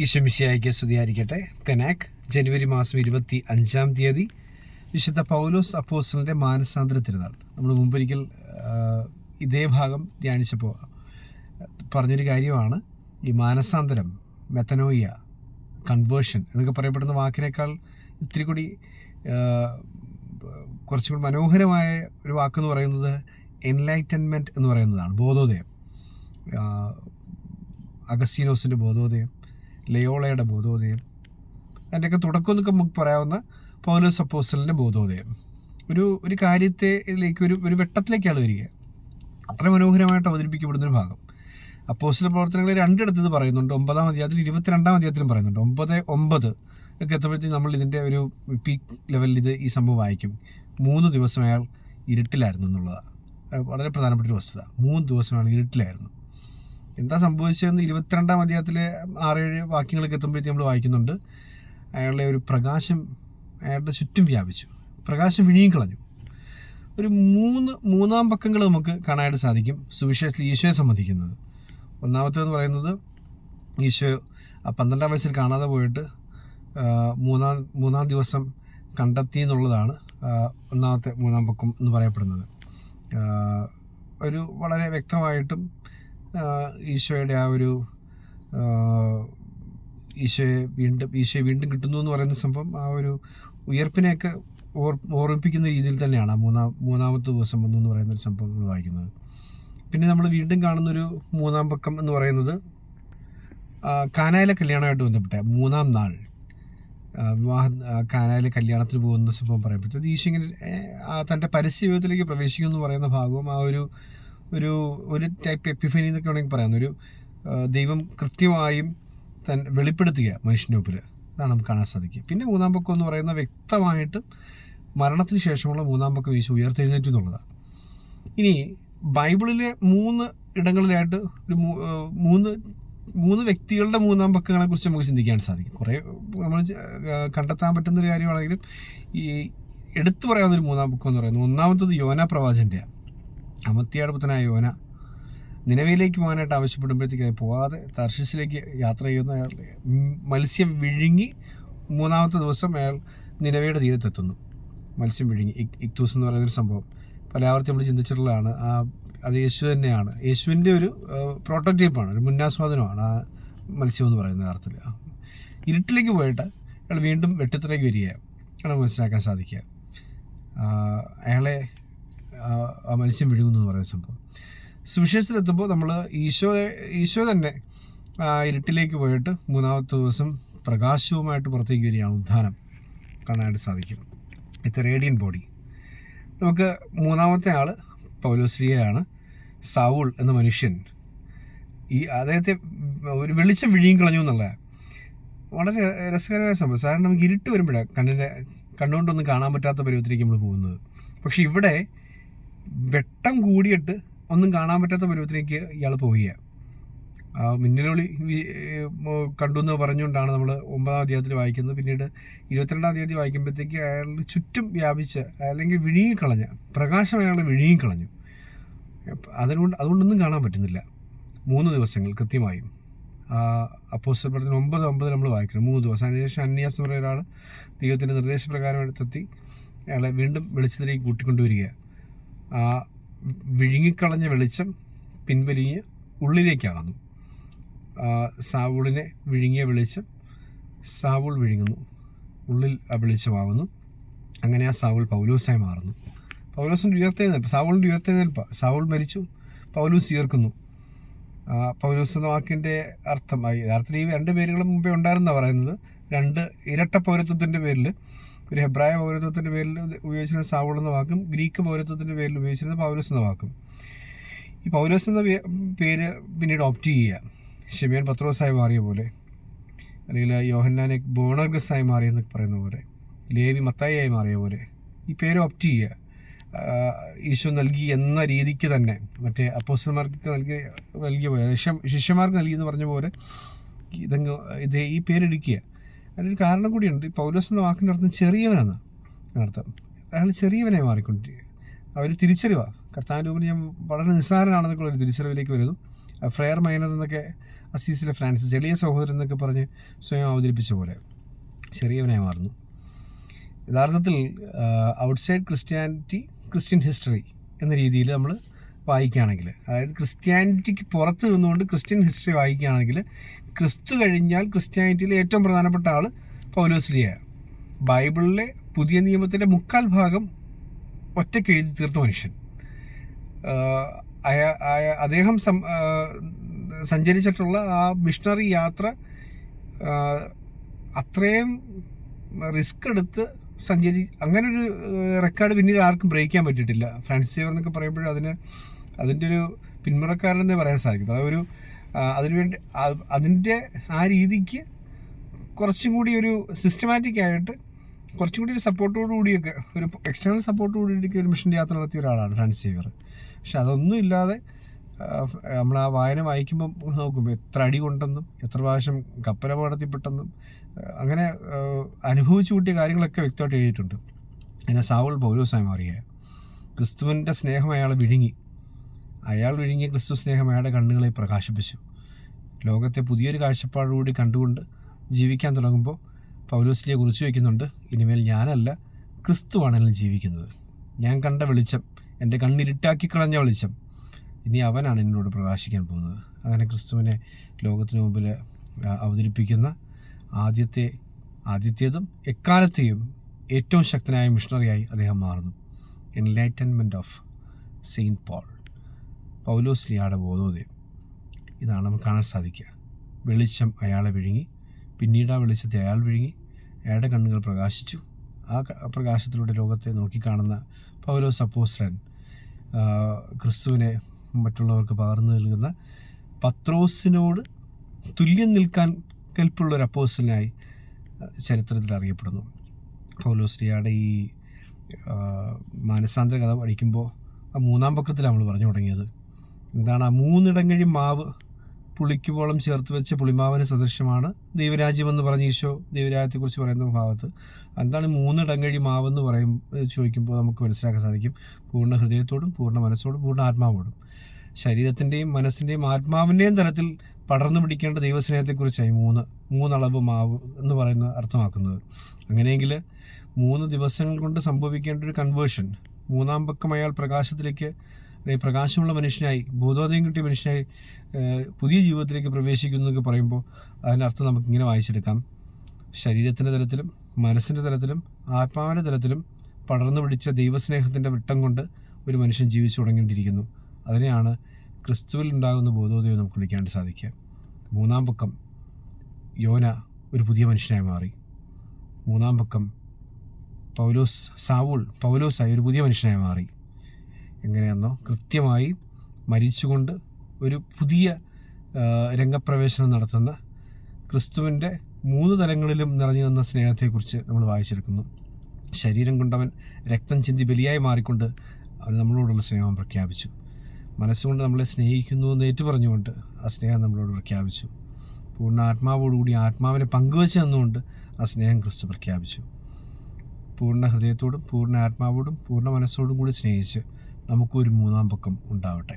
ഈശമിശിയായിക്ക് സ്തുതിയായിരിക്കട്ടെ. തെനാക് ജനുവരി മാസം ഇരുപത്തി അഞ്ചാം തീയതി വിശുദ്ധ പൗലോസ് അപ്പോസ്റ്റലിന്റെ മാനസാന്തര തിരുനാൾ. നമ്മൾ മുമ്പൊരിക്കൽ ഇതേ ഭാഗം ധ്യാനിച്ചപ്പോൾ പറഞ്ഞൊരു കാര്യമാണ്. ഈ മാനസാന്തരം മെത്തനോയിയ കൺവേർഷൻ എന്നൊക്കെ പറയപ്പെടുന്ന വാക്കിനേക്കാൾ ഇത്തിരി കൂടി കുറച്ചുകൂടി മനോഹരമായ ഒരു വാക്കെന്ന് പറയുന്നത് എൻലൈറ്റൻമെന്റ് എന്ന് പറയുന്നതാണ് ബോധോദയം. അഗസ്റ്റീനോസിന്റെ ബോധോദയം. ലയോളയുടെ ബോധോദയം. അതിന്റെയൊക്കെ തുടക്കം എന്നൊക്കെ നമുക്ക് പറയാവുന്ന പൗലോസ് അപ്പോസ്റ്റലിന്റെ ബോധോദയം. ഒരു ഒരു കാര്യത്തിലേക്ക് ഒരു ഒരു വെട്ടത്തിലേക്കാണ് വരിക. വളരെ മനോഹരമായിട്ട് അവതരിപ്പിക്കപ്പെടുന്ന ഒരു ഭാഗം. അപ്പോസ്റ്റൽ പ്രവർത്തനങ്ങൾ രണ്ടിടത്ത് ഇത് പറയുന്നുണ്ട്. ഒമ്പതാം അധ്യായത്തിൽ ഇരുപത്തിരണ്ടാം അധ്യായത്തിലും പറയുന്നുണ്ട്. ഒമ്പത് ഒമ്പത് ഒക്കെ എത്തുമ്പോഴത്തേക്കും നമ്മൾ ഇതിന്റെ ഒരു പീക്ക് ലെവലിൽ ഇത് ഈ സംഭവം വായിക്കും. മൂന്ന് ദിവസം അയാൾ ഇരുട്ടിലായിരുന്നു എന്നുള്ളതാണ്. വളരെ പ്രധാനപ്പെട്ട ഒരു വസ്തുത. മൂന്ന് ദിവസം അയാൾ ഇരുട്ടിലായിരുന്നു. എന്താ സംഭവിച്ചതെന്ന് ഇരുപത്തിരണ്ടാം അധ്യായത്തിലെ ആറേഴ് വാക്യങ്ങളൊക്കെ എത്തുമ്പോഴത്തേക്ക് നമ്മൾ വായിക്കുന്നുണ്ട്. അയാളുടെ ഒരു പ്രകാശം അയാളുടെ ചുറ്റും വ്യാപിച്ചു. പ്രകാശം വിഴിയും കളഞ്ഞു. ഒരു മൂന്ന് മൂന്നാം പക്കങ്ങൾ നമുക്ക് കാണാനായിട്ട് സാധിക്കും. സുവിശേഷത്തിൽ ഈശോയെ സംബന്ധിക്കുന്നത്. ഒന്നാമത്തേന്ന് പറയുന്നത് ഈശോ പന്ത്രണ്ടാം വയസ്സിൽ കാണാതെ പോയിട്ട് മൂന്നാം മൂന്നാം ദിവസം കണ്ടെത്തി എന്നുള്ളതാണ് ഒന്നാമത്തെ മൂന്നാം പക്കം എന്ന് പറയപ്പെടുന്നത്. ഒരു വളരെ വ്യക്തമായിട്ടും ഈശോയുടെ ആ ഒരു ഈശോയെ വീണ്ടും ഈശോയെ വീണ്ടും കിട്ടുന്നു എന്ന് പറയുന്ന സംഭവം ആ ഒരു ഉയർപ്പിനെയൊക്കെ ഓർ ഓർമ്മിപ്പിക്കുന്ന രീതിയിൽ തന്നെയാണ് ആ മൂന്നാം മൂന്നാമത്തെ ദിവസം വന്നു എന്ന് പറയുന്ന ഒരു സംഭവം നമ്മൾ വായിക്കുന്നത്. പിന്നെ നമ്മൾ വീണ്ടും കാണുന്നൊരു മൂന്നാം പക്കം എന്ന് പറയുന്നത് കാനായിലെ കല്യാണമായിട്ട് ബന്ധപ്പെട്ട മൂന്നാം നാൾ. വിവാഹ കാനായിലെ കല്യാണത്തിന് പോകുന്ന സംഭവം പറയപ്പെട്ടത്. ഈശോ ഇങ്ങനെ തന്റെ പരസ്യ ജീവിതത്തിലേക്ക് പ്രവേശിക്കുന്നു എന്ന് പറയുന്ന ഭാഗവും ആ ഒരു ഒരു ഒരു ടൈപ്പ് എപ്പിഫനി എന്നൊക്കെ വേണമെങ്കിൽ പറയാം. ഒരു ദൈവം കൃത്യമായും തൻ വെളിപ്പെടുത്തുക മനുഷ്യന്റെ മുമ്പിൽ അതാണ് നമുക്ക് കാണാൻ സാധിക്കുക. പിന്നെ മൂന്നാം പക്കം എന്ന് പറയുന്ന വ്യക്തമായിട്ട് മരണത്തിന് ശേഷമുള്ള മൂന്നാം പക്കം ഈശോ ഉയർത്തെഴുന്നേറ്റു എന്നുള്ളതാണ്. ഇനി ബൈബിളിലെ മൂന്ന് ഇടങ്ങളിലായിട്ട് ഒരു മൂന്ന് മൂന്ന് വ്യക്തികളുടെ മൂന്നാം പക്കങ്ങളെ കുറിച്ച് നമുക്ക് ചിന്തിക്കാൻ സാധിക്കും. കുറേ നമ്മൾ കണ്ടെത്താൻ പറ്റുന്ന ഒരു കാര്യമാണെങ്കിലും ഈ എടുത്തു പറയാവുന്ന ഒരു മൂന്നാം പക്കം എന്ന് പറയുന്നത് ഒന്നാമത്തത് യോന പ്രവാചന്റെയാണ് അമത്തിയാട് പുത്തനായ യോന നിലവിലേക്ക് പോകാനായിട്ട് ആവശ്യപ്പെടുമ്പോഴത്തേക്ക് പോകാതെ തർശിസിലേക്ക് യാത്ര ചെയ്യുന്ന അയാൾ മത്സ്യം വിഴുങ്ങി മൂന്നാമത്തെ ദിവസം അയാൾ നിലവയുടെ തീരത്തെത്തുന്നു. മത്സ്യം വിഴുങ്ങി. ഇക് ഇക്തൂസ് എന്ന് പറയുന്നൊരു സംഭവം. പല ആവർത്തി നമ്മൾ ചിന്തിച്ചിട്ടുള്ളതാണ്. ആ അത് യേശു തന്നെയാണ്. യേശുവിന്റെ ഒരു പ്രോട്ടോടൈപ്പാണ് ഒരു മുന്നാസ്വാദനമാണ് ആ മത്സ്യം എന്ന് പറയുന്ന അർത്ഥത്തിൽ. ഇരുട്ടിലേക്ക് പോയിട്ട് അയാൾ വീണ്ടും വെട്ടത്തിലേക്ക് വരികയാണ് ആണ് മനസ്സിലാക്കാൻ സാധിക്കുക. അയാളെ ആ, മത്സ്യം വിഴുകുന്നു എന്ന് പറയുന്ന സംഭവം. സുവിശേഷത്തിലെത്തുമ്പോൾ നമ്മൾ ഈശോ ഈശോ തന്നെ ഇരുട്ടിലേക്ക് പോയിട്ട് മൂന്നാമത്തെ ദിവസം പ്രകാശവുമായിട്ട് പുറത്തേക്ക് വരികയാണ് ഉദ്ധാനം കാണാനായിട്ട് സാധിക്കും. ഇറ്റ് റേഡിയൻ ബോഡി നമുക്ക് മൂന്നാമത്തെ ആൾ പൗലോശ്രീയാണ് സൗൾ എന്ന മനുഷ്യൻ. ഈ അദ്ദേഹത്തെ ഒരു വെളിച്ചം വിഴിയും കളഞ്ഞു എന്നുള്ള വളരെ രസകരമായ സംഭവം. സാധാരണ നമുക്ക് ഇരുട്ട് വരുമ്പോഴാണ് കണ്ണിന്റെ കണ്ണുകൊണ്ടൊന്നും കാണാൻ പറ്റാത്ത പരുവത്തിലേക്ക് നമ്മൾ പോകുന്നത്. പക്ഷെ ഇവിടെ വെട്ടം കൂടിയിട്ട് ഒന്നും കാണാൻ പറ്റാത്ത പരുവത്തിലേക്ക് ഇയാൾ പോവുകയാണ് ആ മിന്നലൊളി കണ്ടു എന്ന് പറഞ്ഞുകൊണ്ടാണ് നമ്മൾ ഒമ്പതാം അധ്യായത്തിൽ വായിക്കുന്നത്. പിന്നീട് ഇരുപത്തിരണ്ടാം തീയതി വായിക്കുമ്പോഴത്തേക്ക് അയാൾ ചുറ്റും വ്യാപിച്ച് അല്ലെങ്കിൽ വിഴുങ്ങിക്കളഞ്ഞ പ്രകാശം അയാൾ വിഴുങ്ങിക്കളഞ്ഞു അതുകൊണ്ട് അതുകൊണ്ടൊന്നും കാണാൻ പറ്റുന്നില്ല. മൂന്ന് ദിവസങ്ങൾ കൃത്യമായും. അപ്പോസ്റ്റപ്പെടുത്തിന് ഒമ്പത് ഒമ്പത് നമ്മൾ വായിക്കണം മൂന്ന് ദിവസം. അതിനുശേഷം അന്യാസ് എന്ന് പറയുന്ന ഒരാൾ ദൈവത്തിന്റെ നിർദ്ദേശപ്രകാരം എടുത്തെത്തി അയാളെ വീണ്ടും വെളിച്ചത്തിലേക്ക് കൂട്ടിക്കൊണ്ടുവരിക വിഴുങ്ങിക്കളഞ്ഞ വെളിച്ചം പിൻവലിഞ്ഞ് ഉള്ളിലേക്കാകുന്നു. ആ സാവൂളിനെ വിഴുങ്ങിയ വെളിച്ചം സാവൂൾ വിഴുങ്ങുന്നു. ഉള്ളിൽ ആ വെളിച്ചമാകുന്നു. അങ്ങനെ ആ സാവൂൾ പൗലോസായി മാറുന്നു. പൗലോസിന്റെ ഉയർത്തെഴുന്നേൽപ്പ് സാവൂളിന്റെ ഉയർത്തെഴുന്നേൽപ്പ് സാവൂൾ മരിച്ചു പൗലൂസ് ഉയർക്കുന്നു. പൗലൂസ് എന്ന വാക്കിന്റെ അർത്ഥം ആ, യഥാർത്ഥത്തിൽ ഈ രണ്ട് പേരുകളും മുമ്പേ ഉണ്ടായിരുന്ന പറയുന്നത്. രണ്ട് ഇരട്ട പൗരത്വത്തിന്റെ പേരിൽ ഒരു ഹെബ്രായ പൗരത്വത്തിന്റെ പേരിൽ ഉപയോഗിച്ചിരുന്ന സാവുൾ എന്ന വാക്കും ഗ്രീക്ക് പൗരത്വത്തിന്റെ പേരിൽ ഉപയോഗിച്ചിരുന്ന പൗലോസ് എന്ന വാക്കും. ഈ പൗലോസ് എന്ന പേര് പിന്നീട് ഓപ്റ്റ് ചെയ്യുക. ഷെമിയൻ പത്രോസായി മാറിയ പോലെ അല്ലെങ്കിൽ യോഹന്നാനെ ബോണർഗസായി മാറിയെന്ന് പറയുന്ന പോലെ ലേവി മത്തായിയായി മാറിയ പോലെ ഈ പേര് ഓപ്റ്റ് ചെയ്യുക. ഈശോ നൽകി എന്ന രീതിക്ക് തന്നെ മറ്റേ അപ്പോസ്റ്റന്മാർക്ക് നൽകിയ നൽകിയ പോലെ ശിഷ്യ ശിഷ്യന്മാർക്ക് നൽകിയെന്ന് പറഞ്ഞ പോലെ ഇതങ്ങ് ഇത് ഈ പേരെടുക്കുക അതിനൊരു കാരണം കൂടിയുണ്ട്. ഈ പൗലോസ് എന്ന വാക്കിന്റെ അർത്ഥം ചെറിയവനെന്ന്. അർത്ഥം അയാൾ ചെറിയവനെ മാറിക്കൊണ്ടിരിക്കുക അവർ തിരിച്ചറിവാണ് കർത്താവിന്റെ മുമ്പിൽ ഞാൻ വളരെ നിസ്സാരനാണെന്നൊക്കെ ഒരു തിരിച്ചറിവിലേക്ക് വരുന്നു. ഫ്രെയർ മൈനർ എന്നൊക്കെ അസീസിലെ ഫ്രാൻസിസ് ചെളിയ സഹോദരൻ എന്നൊക്കെ പറഞ്ഞ് സ്വയം അവതരിപ്പിച്ച പോലെ ചെറിയവനായി മാറുന്നു. യഥാർത്ഥത്തിൽ ഔട്ട്സൈഡ് ക്രിസ്ത്യാനിറ്റി ക്രിസ്ത്യൻ ഹിസ്റ്ററി എന്ന രീതിയിൽ നമ്മൾ വായിക്കുകയാണെങ്കിൽ അതായത് ക്രിസ്ത്യാനിറ്റിക്ക് പുറത്ത് നിന്നുകൊണ്ട് ക്രിസ്ത്യൻ ഹിസ്റ്ററി വായിക്കുകയാണെങ്കിൽ ക്രിസ്തു കഴിഞ്ഞാൽ ക്രിസ്ത്യാനിറ്റിയിലെ ഏറ്റവും പ്രധാനപ്പെട്ട ആൾ പൗലോസ്ലിയാണ് ബൈബിളിലെ പുതിയ നിയമത്തിന്റെ മുക്കാൽ ഭാഗം ഒറ്റയ്ക്ക് എഴുതി തീർത്ത മനുഷ്യൻ. അദ്ദേഹം സഞ്ചരിച്ചിട്ടുള്ള ആ മിഷണറി യാത്ര അത്രയും റിസ്ക് എടുത്ത് സഞ്ചരി അങ്ങനെ ഒരു റെക്കോർഡ് പിന്നീട് ആർക്കും ബ്രേക്ക് ചെയ്യാൻ പറ്റിയിട്ടില്ല. ഫ്രാൻസിസ് സേവർ എന്നൊക്കെ പറയുമ്പോഴും അതിന് അതിന്റെ ഒരു പിന്മുറക്കാരനെന്നേ പറയാൻ സാധിക്കും ഒരു അതിനുവേണ്ടി അതിന്റെ ആ രീതിക്ക് കുറച്ചും കൂടി ഒരു സിസ്റ്റമാറ്റിക് ആയിട്ട് കുറച്ചും കൂടി ഒരു സപ്പോർട്ടോടു കൂടിയൊക്കെ ഒരു എക്സ്റ്റേണൽ സപ്പോർട്ട് കൂടിയൊക്കെ ഒരു മിഷൻ യാത്ര നടത്തിയ ഒരാളാണ് ഫ്രാൻസിസ് സേവർ പക്ഷെ അതൊന്നും ഇല്ലാതെ നമ്മൾ ആ വായന വായിക്കുമ്പോൾ നോക്കുമ്പോൾ എത്ര അടി കൊണ്ടെന്നും എത്ര പ്രാവശ്യം കപ്പലപകടത്തിൽപ്പെട്ടെന്നും അങ്ങനെ അനുഭവിച്ചു കൂട്ടിയ കാര്യങ്ങളൊക്കെ വ്യക്തമായിട്ട് എഴുതിയിട്ടുണ്ട്. എന്നെ സാവുൾ പൗലോസായി മാറിയ ക്രിസ്തുവിന്റെ സ്നേഹം അയാൾ വിഴുങ്ങി. അയാൾ ഒഴുകിയ ക്രിസ്തു സ്നേഹം അയാളുടെ കണ്ണുകളെ പ്രകാശിപ്പിച്ചു. ലോകത്തെ പുതിയൊരു കാഴ്ചപ്പാടുകൂടി കണ്ടുകൊണ്ട് ജീവിക്കാൻ തുടങ്ങുമ്പോൾ പൗലോസ്ലിയെ കുറിച്ച് വയ്ക്കുന്നുണ്ട് ഇനിമേൽ ഞാനല്ല ക്രിസ്തുവാണ് എന്നിൽ ജീവിക്കുന്നത്. ഞാൻ കണ്ട വെളിച്ചം എന്റെ കണ്ണിരുട്ടാക്കി കളഞ്ഞ വെളിച്ചം. ഇനി അവനാണ് എന്നോട് പ്രകാശിക്കാൻ പോകുന്നത്. അങ്ങനെ ക്രിസ്തുവിനെ ലോകത്തിന് മുമ്പിൽ അവതരിപ്പിക്കുന്ന ആദ്യത്തെ ആദ്യത്തേതും എക്കാലത്തെയും ഏറ്റവും ശക്തനായ മിഷണറിയായി അദ്ദേഹം മാറുന്നു. എൻലൈറ്റൻമെന്റ് ഓഫ് സെയിന്റ് പോൾ പൗലോസ്ലിയാടെ ബോധോദയം. ഇതാണ് നമുക്ക് കാണാൻ സാധിക്കുക. വെളിച്ചം അയാളെ വിഴുങ്ങി. പിന്നീട് ആ വെളിച്ചത്തെ അയാൾ വിഴുങ്ങി. അയാളുടെ കണ്ണുകൾ പ്രകാശിച്ചു. ആ പ്രകാശത്തിലൂടെ ലോകത്തെ നോക്കിക്കാണുന്ന പൗലോസ് അപ്പോസ്ലൻ ആ, ക്രിസ്തുവിനെ മറ്റുള്ളവർക്ക് പകർന്നു നൽകുന്ന പത്രോസിനോട് തുല്യം നിൽക്കാൻ കൽപ്പുള്ള ഒരു അപ്പോസ്റ്റലിനായി ചരിത്രത്തിൽ അറിയപ്പെടുന്നു. പൗലോസ് ലിയാടെ ഈ മാനസാന്തര കഥ പഠിക്കുമ്പോൾ ആ മൂന്നാം പക്കത്തിലാണ് നമ്മൾ പറഞ്ഞു തുടങ്ങിയത്. എന്താണ് ആ മൂന്നിടങ്ങഴി മാവ് പുളിക്കുവോളം ചേർത്ത് വെച്ച പുളിമാവിന് സദൃശ്യമാണ്. ദൈവരാജ്യം എന്ന് പറഞ്ഞ ഈശോ ദൈവരാജ്യത്തെക്കുറിച്ച് പറയുന്ന ഭാഗത്ത്. എന്താണ് മൂന്നിടങ്ങഴി മാവ് എന്ന് പറയും ചോദിക്കുമ്പോൾ നമുക്ക് മനസ്സിലാക്കാൻ സാധിക്കും. പൂർണ ഹൃദയത്തോടും പൂർണ മനസ്സോടും പൂർണ ആത്മാവോടും. ശരീരത്തിന്റെയും മനസ്സിന്റെയും ആത്മാവിന്റെയും തലത്തിൽ പടർന്നു പിടിക്കേണ്ട ദൈവസ്നേഹത്തെക്കുറിച്ചായി മൂന്ന് മൂന്നളവ് മാവ് എന്ന് പറയുന്ന അർത്ഥമാക്കുന്നത്. അങ്ങനെയെങ്കിൽ മൂന്ന് ദിവസങ്ങൾ കൊണ്ട് സംഭവിക്കേണ്ട ഒരു കൺവേർഷൻ മൂന്നാം പക്കം അയാൾ പ്രകാശത്തിലേക്ക് അല്ലെങ്കിൽ പ്രകാശമുള്ള മനുഷ്യനായി ബോധോദയം കിട്ടിയ മനുഷ്യനായി പുതിയ ജീവിതത്തിലേക്ക് പ്രവേശിക്കുന്നു എന്നൊക്കെ പറയുമ്പോൾ അതിന്റെ അതിനർത്ഥം നമുക്കിങ്ങനെ വായിച്ചെടുക്കാം. ശരീരത്തിന്റെ തലത്തിലും മനസ്സിന്റെ തലത്തിലും ആത്മാവിന്റെ തലത്തിലും പടർന്നു പിടിച്ച ദൈവസ്നേഹത്തിന്റെ വിട്ടം കൊണ്ട് ഒരു മനുഷ്യൻ ജീവിച്ചു തുടങ്ങേണ്ടിയിരിക്കുന്നു അതിനെയാണ് ക്രിസ്തുവിൽ ഉണ്ടാകുന്ന ബോധോദയം നമുക്ക് വിളിക്കാൻ സാധിക്കുക. മൂന്നാം പക്കം യോന ഒരു പുതിയ മനുഷ്യനായി മാറി. മൂന്നാം പക്കം പൗലോസ് സാവൂൾ പൗലോസായി ഒരു പുതിയ മനുഷ്യനായി മാറി. എങ്ങനെയാണെന്നോ കൃത്യമായി മരിച്ചുകൊണ്ട് ഒരു പുതിയ രംഗപ്രവേശനം നടത്തുന്ന ക്രിസ്തുവിന്റെ മൂന്ന് തലങ്ങളിലും നിറഞ്ഞു നിന്ന സ്നേഹത്തെക്കുറിച്ച് നമ്മൾ വായിച്ചെടുക്കുന്നു. ശരീരം കൊണ്ടവൻ രക്തം ചിന്തി ബലിയായി മാറിക്കൊണ്ട് അവൻ നമ്മളോടുള്ള സ്നേഹം പ്രഖ്യാപിച്ചു. മനസ്സുകൊണ്ട് നമ്മളെ സ്നേഹിക്കുന്നു എന്ന് ഏറ്റുപറഞ്ഞുകൊണ്ട് ആ സ്നേഹം നമ്മളോട് പ്രഖ്യാപിച്ചു. പൂർണ ആത്മാവോടുകൂടി ആത്മാവിനെ പങ്കുവച്ച് തന്നുകൊണ്ട് ആ സ്നേഹം ക്രിസ്തു പ്രഖ്യാപിച്ചു. പൂർണ ഹൃദയത്തോടും പൂർണ ആത്മാവോടും പൂർണ മനസ്സോടും കൂടി സ്നേഹിച്ച് നമുക്കൊരു മൂന്നാം പക്കം ഉണ്ടാവട്ടെ.